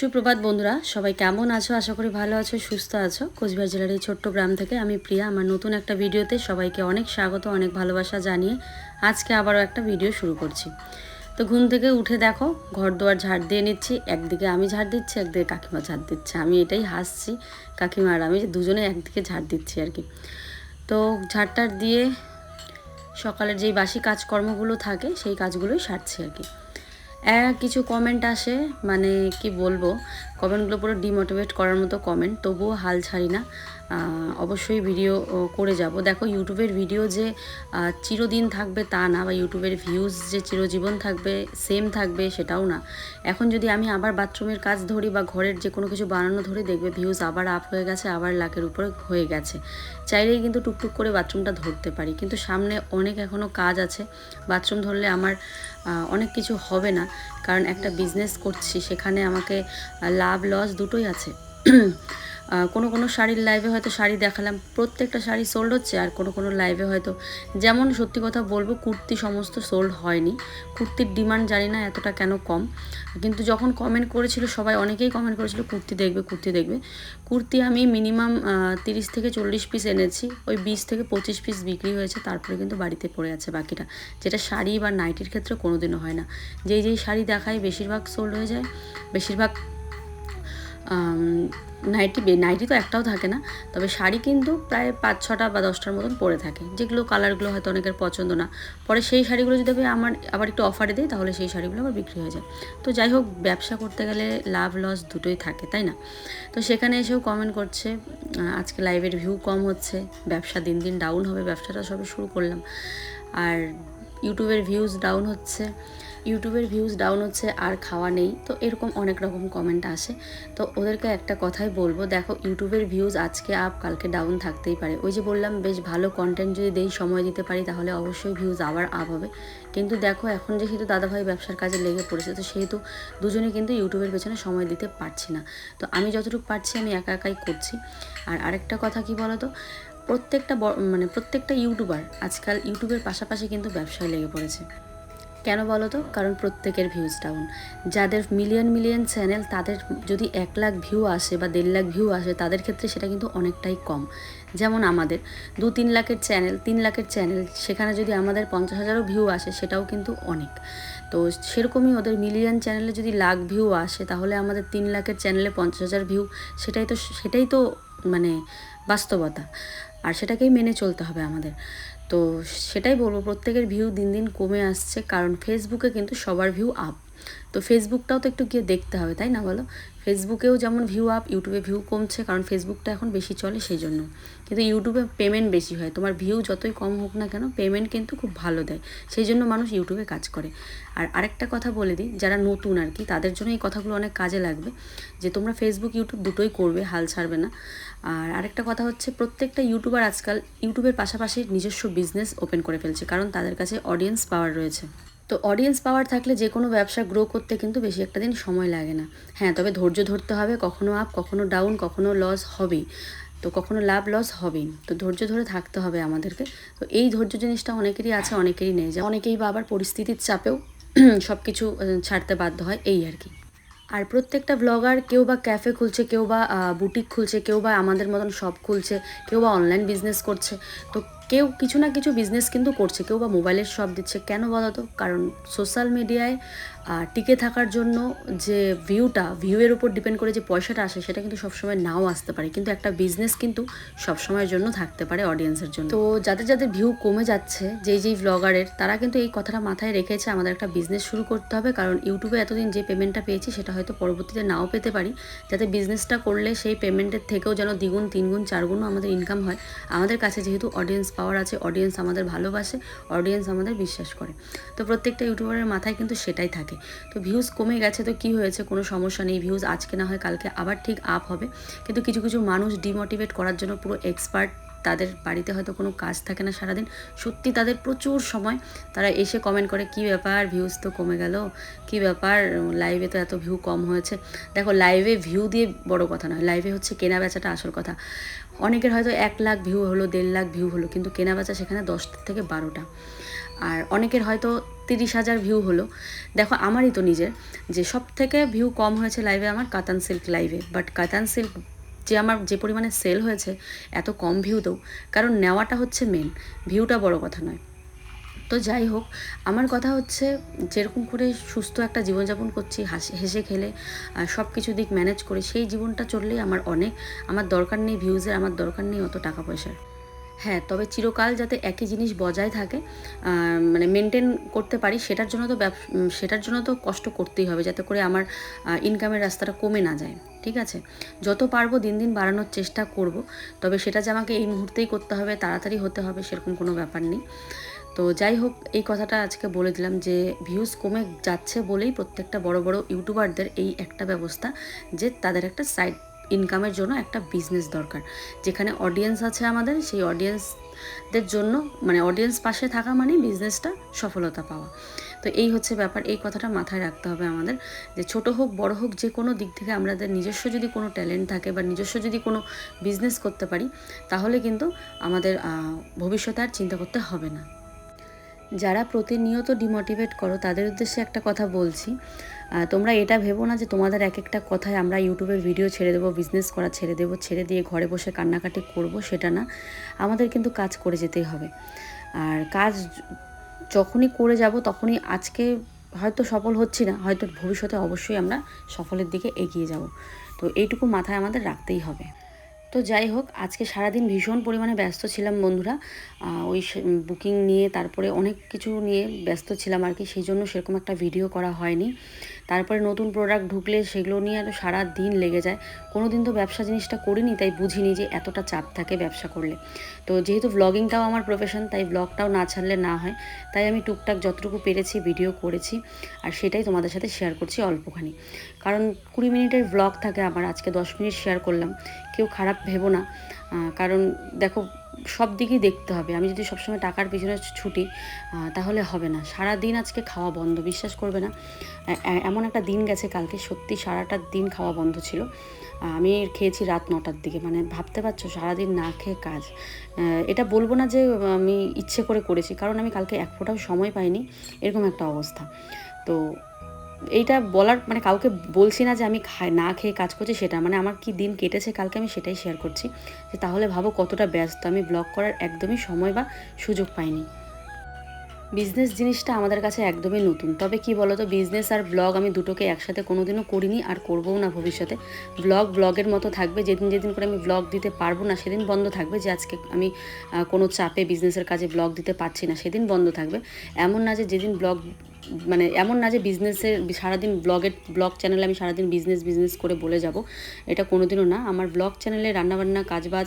সুপ্রভাত বন্ধুরা, সবাই কেমন আছো? আশা করি ভালো আছো, সুস্থ আছো। কোচবিহার জেলার এই ছোট্ট গ্রাম থেকে আমি প্রিয়া। আমার নতুন একটা ভিডিওতে সবাইকে অনেক স্বাগত, অনেক ভালোবাসা জানিয়ে আজকে আবারও একটা ভিডিও শুরু করছি। তো ঘুম থেকে উঠে দেখো ঘর দুয়ার ঝাড় দিয়ে নিচ্ছি। একদিকে আমি ঝাড় দিচ্ছি, একদিকে কাকিমা ঝাড় দিচ্ছে। আমি এটাই হাসছি, কাকিমা আর আমি দুজনে একদিকে ঝাড় দিচ্ছি আর কি। তো ঝাড়টার দিয়ে সকালের যেই বাসি কাজকর্মগুলো থাকে, সেই কাজগুলোই সারছি আর কি। কিছু কমেন্ট আসে মানে কি বলব? কমেন্টগুলো পুরো ডিমোটিভেট করার মতো কমেন্ট তবুও হাল ছাড়ি না। অবশ্যই ভিডিও করে যাব। দেখো, ইউটিউবের ভিডিও যে চিরদিন থাকবে তা না, বা ইউটিউবের ভিউজ যে চিরজীবন থাকবে সেম থাকবে, সেটাও না। এখন যদি আমি আবার বাথরুমের কাজ ধরি, বা ঘরের যে কোনো কিছু বানানো ধরি, দেখবে ভিউজ আবার আপ হয়ে গেছে, আবার লাখের উপরে হয়ে গেছে। চাইলেই কিন্তু টুকটুক করে বাথরুমটা ধরতে পারি। কিন্তু সামনে অনেক এখনও কাজ আছে। বাথরুম ধরলে আমার অনেক কিছু হবে না। কারণ একটা বিজনেস করছি, সেখানে আমাকে লাভ লস দুটোই আছে। কোনো কোনো শাড়ির লাইভে হয়তো শাড়ি দেখালাম, প্রত্যেকটা শাড়ি সোল্ড হচ্ছে আর কোনো কোনো লাইভে হয়তো, যেমন সত্যি কথা বলব, কুর্তি সমস্ত সোল্ড হয়নি। কুর্তির ডিমান্ড জানি না এতটা কেন কম। কিন্তু যখন কমেন্ট করেছিল, সবাই অনেকেই কমেন্ট করেছিল, কুর্তি দেখবে কুর্তি দেখবে। কুর্তি আমি মিনিমাম তিরিশ থেকে চল্লিশ পিস এনেছি, ওই বিশ থেকে পঁচিশ পিস বিক্রি হয়েছে, তারপরে কিন্তু বাড়িতে পড়ে আছে বাকিটা। যেটা শাড়ি বা নাইটির ক্ষেত্রে কোনোদিনও হয় না। যেই যেই শাড়ি দেখায়, বেশিরভাগ সোল্ড হয়ে যায়। বেশিরভাগ নাইটি নাইটি তো একটাও থাকে না, তবে শাড়ি কিন্তু প্রায় পাঁচ ছটা বা দশটার মতন পরে থাকে। যেগুলো কালারগুলো হয়তো অনেকের পছন্দ না। পরে সেই শাড়িগুলো যদি আমি আমার, আবার একটু অফারে দিই, তাহলে সেই শাড়িগুলো আবার বিক্রি হয়ে যায়। তো যাই হোক, ব্যবসা করতে গেলে লাভ লস দুটোই থাকে, তাই না? তো সেখানে এসেও কমেন্ট করছে আজকে লাইভের ভিউ কম হচ্ছে, ব্যবসা দিন দিন ডাউন হবে, ব্যবসাটা সবে শুরু করলাম। আর ইউটিউবের ভিউজ ডাউন হচ্ছে। ইউটিউবের ভিউজ ডাউন হচ্ছে, আর খাওয়া নেই। তো এরকম অনেক রকম কমেন্ট আসে। তো ওদেরকে একটা কথাই বলব, দেখো ইউটিউবের ভিউজ আজকে আপ কালকে ডাউন থাকতেই পারে। ওই যে বললাম, বেশ ভালো কন্টেন্ট যদি দেই, সময় দিতে পারি, তাহলে অবশ্যই ভিউজ আবার আপ হবে। কিন্তু দেখো, এখন যেহেতু দাদাভাই ব্যবসার কাজে লেগে পড়েছে, তো সেহেতু দুজনে কিন্তু ইউটিউবের পেছনে সময় দিতে পারছি না। তো আমি যতটুকু পারছি, আমি একা একাই করছি। আর আরেকটা কথা কি বলো তো প্রত্যেকটা মানে প্রত্যেকটা ইউটিউবার আজকাল ইউটিউবের পাশাপাশি কিন্তু ব্যবসায় লেগে পড়েছে। কেন বলো তো? কারণ প্রত্যেকের ভিউজ ডাউন যাদের মিলিয়ন মিলিয়ন চ্যানেল তাদের যদি এক লাখ ভিউ আসে বা দেড় লাখ ভিউ আসে, তাদের ক্ষেত্রে সেটা কিন্তু অনেকটাই কম। যেমন আমাদের, দু তিন লাখের চ্যানেল তিন লাখের চ্যানেল সেখানে যদি আমাদের পঞ্চাশ হাজারও ভিউ আসে, সেটাও কিন্তু অনেক। তো সেরকমই ওদের মিলিয়ন চ্যানেলে যদি লাখ ভিউ আসে, তাহলে আমাদের তিন লাখের চ্যানেলে পঞ্চাশ হাজার ভিউ সেটাই তো সেটাই তো মানে বাস্তবতা। আর সেটাকেই মেনে চলতে হবে আমাদের। তো সেটাই বলব, প্রত্যেকের ভিউ দিন দিন কমে আসছে, কারণ ফেসবুকে কিন্তু সবার ভিউ আপ তো ফেসবুকটাও তো একটু গিয়ে দেখতে হবে, তাই না বলো? ফেসবুকেও যেমন ভিউ আপ ইউটিউবে ভিউ কমছে, কারণ ফেসবুকটা এখন বেশি চলে সেই জন্য। কিন্তু ইউটিউবে পেমেন্ট বেশি হয়, তোমার ভিউ যতই কম হোক না কেন পেমেন্ট কিন্তু খুব ভালো দেয়। সেই জন্য মানুষ ইউটিউবে কাজ করে। আর আরেকটা কথা বলে দিই, যারা নতুন আর কি, তাদের জন্য এই কথাগুলো অনেক কাজে লাগবে, যে তোমরা ফেসবুক ইউটিউব দুটোই করবে, হাল ছাড়বে না। আর আরেকটা কথা হচ্ছে, প্রত্যেকটা ইউটিউবার আজকাল ইউটিউবের পাশাপাশি নিজস্ব বিজনেস ওপেন করে ফেলছে, কারণ তাদের কাছে অডিয়েন্স পাওয়ার রয়েছে। তো অডিয়েন্স পাওয়ার থাকলে যে কোনো ব্যবসা গ্রো করতে কিন্তু বেশি একটা দিন সময় লাগে না। হ্যাঁ তবে ধৈর্য ধরতে হবে, কখনো আপ কখনো ডাউন কখনো লস হবেই। তো কখনো লাভ লস হবেই। তো ধৈর্য ধরে থাকতে হবে আমাদেরকে। তো এই ধৈর্য জিনিসটা অনেকেরই আছে, অনেকেরই নেই। যে অনেকেই বা আবার পরিস্থিতির চাপেও সব কিছু ছাড়তে বাধ্য হয়, এই আর কি। আর প্রত্যেকটা ব্লগার কেউ বা ক্যাফে খুলছে, কেউ বা বুটিক খুলছে, কেউ বা আমাদের মতন শপ খুলছে, কেউ বা অনলাইন বিজনেস করছে। তো কেউ কিছু না কিছু বিজনেস কিন্তু করছে, কেউ বা মোবাইলের শপ দিচ্ছে। কেন বলো তো কারণ সোশ্যাল মিডিয়ায় টিকে থাকার জন্য যে ভিউটা ভিউয়ের উপর ডিপেন্ড করে যে পয়সাটা আসে, সেটা কিন্তু সবসময় নাও আসতে পারে। কিন্তু একটা বিজনেস কিন্তু সবসময়ের জন্য থাকতে পারে অডিয়েন্সের জন্য। তো যাদের যাদের ভিউ কমে যাচ্ছে, যেই যেই ব্লগারের তারা কিন্তু এই কথাটা মাথায় রেখেছে, আমাদের একটা বিজনেস শুরু করতে হবে। কারণ ইউটিউবে এতদিন যে পেমেন্টটা পেয়েছি, সেটা হয়তো পরবর্তীতে নাও পেতে পারি। যাতে বিজনেসটা করলে সেই পেমেন্টের থেকেও যেন দ্বিগুণ, তিনগুণ, চারগুণও আমাদের ইনকাম হয়। আমাদের কাছে যেহেতু অডিয়েন্স পাওয়ার আছে অডিয়েন্স আমাদের ভালোবাসে অডিয়েন্স আমাদের বিশ্বাস করে। তো প্রত্যেকটা ইউটিউবারের মাথায় কিন্তু সেটাই থাকে। তো ভিউজ কমে গেছে তো কি হয়েছে কোনো সমস্যা নেই ভিউজ আজকে না হয় কালকে আবার ঠিক আপ হবে। কিন্তু কিছু কিছু মানুষ ডিমোটিভেট করার জন্য পুরো এক্সপার্ট তাদের বাড়িতে হয়তো কোনো কাজ থাকে না সারাদিন। সত্যি তাদের প্রচুর সময়। তারা এসে কমেন্ট করে, কি ব্যাপার? ভিউজ তো কমে গেল। কি ব্যাপার? লাইভে তো এত ভিউ কম হয়েছে। দেখো লাইভে ভিউ দিয়ে বড় কথা নয়। লাইভে হচ্ছে কেনা বেচাটা আসল কথা। অনেকের হয়তো এক লাখ ভিউ হলো, দেড় লাখ ভিউ হলো, কিন্তু কেনা বেচা সেখানে দশ থেকে বারোটা। আর অনেকের হয়তো তিরিশ হাজার ভিউ হলো। দেখো, আমারই তো নিজের যে সব থেকে ভিউ কম হয়েছে লাইভে আমার কাতান সিল্ক লাইভে বাট কাতান সিল্ক যে আমার যে পরিমাণে সেল হয়েছে, এত কম ভিউ ভিউতেও কারণ নেওয়াটা হচ্ছে মেন ভিউটা বড় কথা নয়। তো যাই হোক, আমার কথা হচ্ছে যেরকম করে সুস্থ একটা জীবনযাপন করছি, হাসি, হেসে খেলে সব কিছু দিক ম্যানেজ করে, সেই জীবনটা চললেই আমার অনেক, আমার দরকার নেই ভিউজের আমার দরকার নেই অত টাকা পয়সার। হ্যাঁ তবে চিরকাল যাতে একই জিনিস বজায় থাকে মানে মেনটেন করতে পারি, সেটার জন্য তো সেটার জন্য তো কষ্ট করতেই হবে যাতে করে আমার ইনকামের রাস্তাটা কমে না যায়, ঠিক আছে? যত পারব দিন দিন বাড়ানোর চেষ্টা করব, তবে সেটা যে আমাকে এই মুহূর্তেই করতে হবে, তাড়াতাড়ি হতে হবে, সেরকম কোনো ব্যাপার নেই। তো যাই হোক, এই কথাটা আজকে বলে দিলাম যে ভিউজ কমে যাচ্ছে বলেই প্রত্যেকটা বড় বড় ইউটিউবারদের এই একটা ব্যবস্থা যে, তাদের একটা সাইড ইনকামের জন্য একটা বিজনেস দরকার। যেখানে অডিয়েন্স আছে আমাদের, সেই অডিয়েন্সদের জন্য মানে অডিয়েন্স পাশে থাকা মানেই বিজনেসটা সফলতা পাওয়া। তো এই হচ্ছে ব্যাপার, এই কথাটা মাথায় রাখতে হবে আমাদের, যে ছোট হোক, বড় হোক, যে কোনো দিক থেকে আমাদের নিজস্ব যদি কোনো ট্যালেন্ট থাকে বা নিজস্ব যদি কোনো বিজনেস করতে পারি, তাহলে কিন্তু আমাদের ভবিষ্যতে আর চিন্তা করতে হবে না। যারা প্রতিনিয়ত ডিমোটিভেট করো, তাদের উদ্দেশ্যে একটা কথা বলছি তোমরা এটা ভেবো না যে তোমাদের এক একটা কথায় আমরা ইউটিউবের ভিডিও ছেড়ে দেবো বিজনেস করা ছেড়ে দেবো, ছেড়ে দিয়ে ঘরে বসে কান্নাকাটি করব, সেটা না। আমাদের কিন্তু কাজ করে যেতেই হবে। আর কাজ যখনই করে যাব, তখনই আজকে হয়তো সফল হচ্ছি না, হয়তো ভবিষ্যতে অবশ্যই আমরা সফলের দিকে এগিয়ে যাব। তো এইটুকু মাথায় আমাদের রাখতেই হবে। তো যাই হোক, আজকে সারাদিন ভীষণ পরিমাণে ব্যস্ত ছিলাম বন্ধুরা। ওই বুকিং নিয়ে, তারপরে অনেক কিছু নিয়ে ব্যস্ত ছিলাম আর কি, সেই জন্য সেরকম একটা ভিডিও করা হয়নি। তারপরে নতুন প্রোডাক্ট ঢুকলে সেগুলো নিয়ে আরও সারা দিন লেগে যায়। কোনো দিন তো ব্যবসা জিনিসটা করিনি, তাই বুঝিনি যে এতটা চাপ থাকে ব্যবসা করলে। তো যেহেতু ব্লগিংটাও আমার প্রফেশন তাই ব্লগটাও না ছাড়লে না হয়। তাই আমি টুকটাক যতটুকু পেরেছি ভিডিও করেছি আর সেটাই তোমাদের সাথে শেয়ার করছি অল্পখানি। কারণ কুড়ি মিনিটের ব্লগ থাকে আমার, আজকে দশ মিনিট শেয়ার করলাম। কেউ খারাপ ভেবো না। কারণ দেখো সব দিকেই দেখতে হবে। আমি যদি সবসময় টাকার পিছনে ছুটি তাহলে হবে না। সারা দিন আজকে খাওয়া বন্ধ, বিশ্বাস করবে না। এমন একটা দিন গেছে কালকে, সত্যি সারাটা দিন খাওয়া বন্ধ ছিল। আমি খেয়েছি রাত নটার দিকে। মানে ভাবতে পারছ, সারাদিন না খেয়ে কাজ। এটা বলব না যে, আমি ইচ্ছে করে করেছি, কারণ আমি কালকে এক ফোঁটাও সময় পাইনি, এরকম একটা অবস্থা। তো এইটা বলার মানে কাউকে বলছি না যে আমি খাই না খেয়ে কাজ করছি সেটা মানে আমার কি দিন কেটেছে কালকে আমি সেটাই শেয়ার করছি। যে তাহলে ভাবো কতটা ব্যস্ত, আমি ব্লগ করার একদমই সময় বা সুযোগ পাইনি। বিজনেস জিনিসটা আমাদের কাছে একদমই নতুন। তবে কি বলতো বিজনেস আর ব্লগ আমি দুটোকে একসাথে কোনোদিনও করিনি আর করবও না ভবিষ্যতে। ব্লগ ব্লগের মতো থাকবে, যেদিন যেদিন করে আমি ব্লগ দিতে পারব না সেদিন বন্ধ থাকবে, যে আজকে আমি কোনো চাপে বিজনেসের কাজে ব্লগ দিতে পারছি না সেদিন বন্ধ থাকবে। এমন না যে যেদিন ব্লগ মানে এমন না যে বিজনেসের সারাদিন ব্লগের ব্লগ চ্যানেলে আমি সারাদিন বিজনেস বিজনেস করে বলে যাব। এটা কোনোদিনও না। আমার ব্লগ চ্যানেলে রান্নাবান্না, কাজবাজ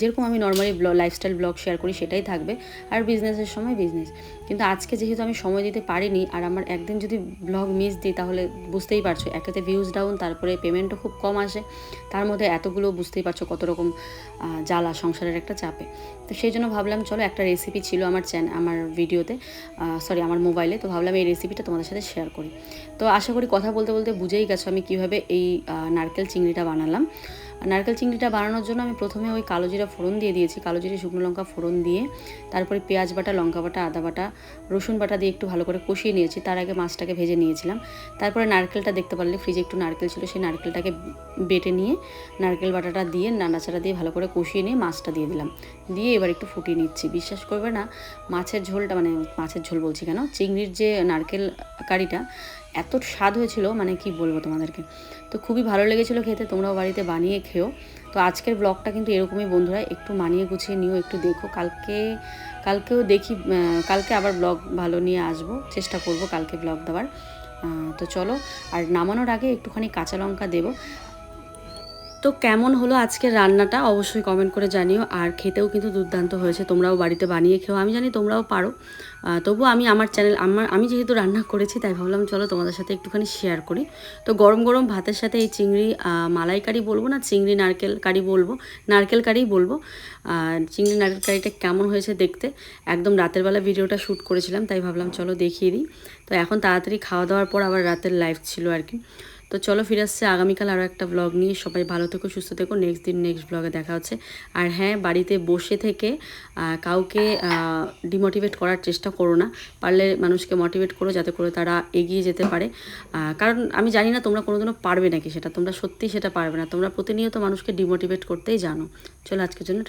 যেরকম আমি নর্মালি লাইফস্টাইল ব্লগ শেয়ার করি সেটাই থাকবে। আর বিজনেসের সময় বিজনেস কিন্তু আজকে যেহেতু আমি সময় দিতে পারিনি, আর আমার একদিন যদি ব্লগ মিস দিই, তাহলে বুঝতেই পারছ, একেতে ভিউজ ডাউন তারপরে পেমেন্টও খুব কম আসে। তার মধ্যে এতগুলো বুঝতেই পারছ কত রকম জ্বালা, সংসারের একটা চাপে। তো সেই জন্য ভাবলাম, চলো একটা রেসিপি ছিল আমার চ্যান আমার ভিডিওতে সরি আমার মোবাইলে তো ভাবলাম এই রেসিপিটা তোমাদের সাথে শেয়ার করি। তো আশা করি কথা বলতে বলতে বুঝেই গেছো আমি কীভাবে এই নারকেল চিংড়িটা বানালাম। নারকেল চিংড়িটা বানানোর জন্য আমি প্রথমে ওই কালো জিরা ফোড়ন দিয়ে দিয়েছি, কালো জিরে, শুকনো লঙ্কা ফোড়ন দিয়ে। তারপরে পেঁয়াজ বাটা, লঙ্কা বাটা, আদা বাটা, রসুন বাটা দিয়ে একটু ভালো করে কষিয়ে নিয়েছি। তার আগে মাছটাকে ভেজে নিয়েছিলাম। তারপরে নারকেলটা দেখতে পারলে ফ্রিজে একটু নারকেল ছিল, সেই নারকেলটাকে বেটে নিয়ে নারকেল বাটাটা দিয়ে, নাড়াচাড়া দিয়ে ভালো করে কষিয়ে নিয়ে মাছটা দিয়ে দিলাম। দিয়ে এবার একটু ফুটিয়ে নিচ্ছি। বিশ্বাস করবে না, মাছের ঝোলটা মানে মাছের ঝোল বলছি কেন? চিংড়ির যে নারকেল কারিটা এত স্বাদ হয়েছিল মানে কি বলব তোমাদেরকে? তো খুবই ভালো লেগেছিলো খেতে, তোমরাও বাড়িতে বানিয়ে খেও। তো আজকের ব্লগটা কিন্তু এরকমই বন্ধুরা, একটু মানিয়ে গুছিয়ে নিও, একটু দেখো, কালকে, কালকেও দেখি কালকে আবার ব্লগ ভালো নিয়ে আসব, চেষ্টা করব কালকে ব্লগ দেওয়ার। তো চলো, আর নামানোর আগে একটুখানি কাঁচা লঙ্কা দেবো। তো কেমন হলো আজকের রান্নাটা? অবশ্যই কমেন্ট করে জানিও। আর খেতেও কিন্তু দুর্দান্ত হয়েছে। তোমরাও বাড়িতে বানিয়ে খেও। আমি জানি তোমরাও পারো। তবুও আমি আমার চ্যানেল আমার, আমি যেহেতু রান্না করেছি, তাই ভাবলাম চলো তোমাদের সাথে একটুখানি শেয়ার করি। তো গরম গরম ভাতের সাথে এই চিংড়ি মালাই কারি বলব না, চিংড়ি নারকেল কারি বলব। নারকেল কারি বলব। চিংড়ি নারকেল কারিটা কেমন হয়েছে দেখতে? একদম রাতের বেলা ভিডিওটা শ্যুট করেছিলাম, তাই ভাবলাম চলো দেখিয়ে দিই। তো এখন তাড়াতাড়ি খাওয়া দাওয়ার পর আবার রাতের লাইভ ছিল আর কি। তো চলো ফিরে আসছে আগামীকাল আরও একটা ব্লগ নিয়ে। সবাই ভালো থেকো, সুস্থ থেকো। নেক্সট দিন নেক্সট ব্লগে দেখা হচ্ছে। আর হ্যাঁ বাড়িতে বসে থেকে কাউকে ডিমোটিভেট করার চেষ্টা করো না। পারলে মানুষকে মোটিভেট করো যাতে করে তারা এগিয়ে যেতে পারে। কারণ আমি জানি না তোমরা কোনোদিনও পারবে নাকি সেটা। তোমরা সত্যি সেটা পারবে না। তোমরা প্রতিনিয়ত মানুষকে ডিমোটিভেট করতেই জানো। চলো আজকের জন্য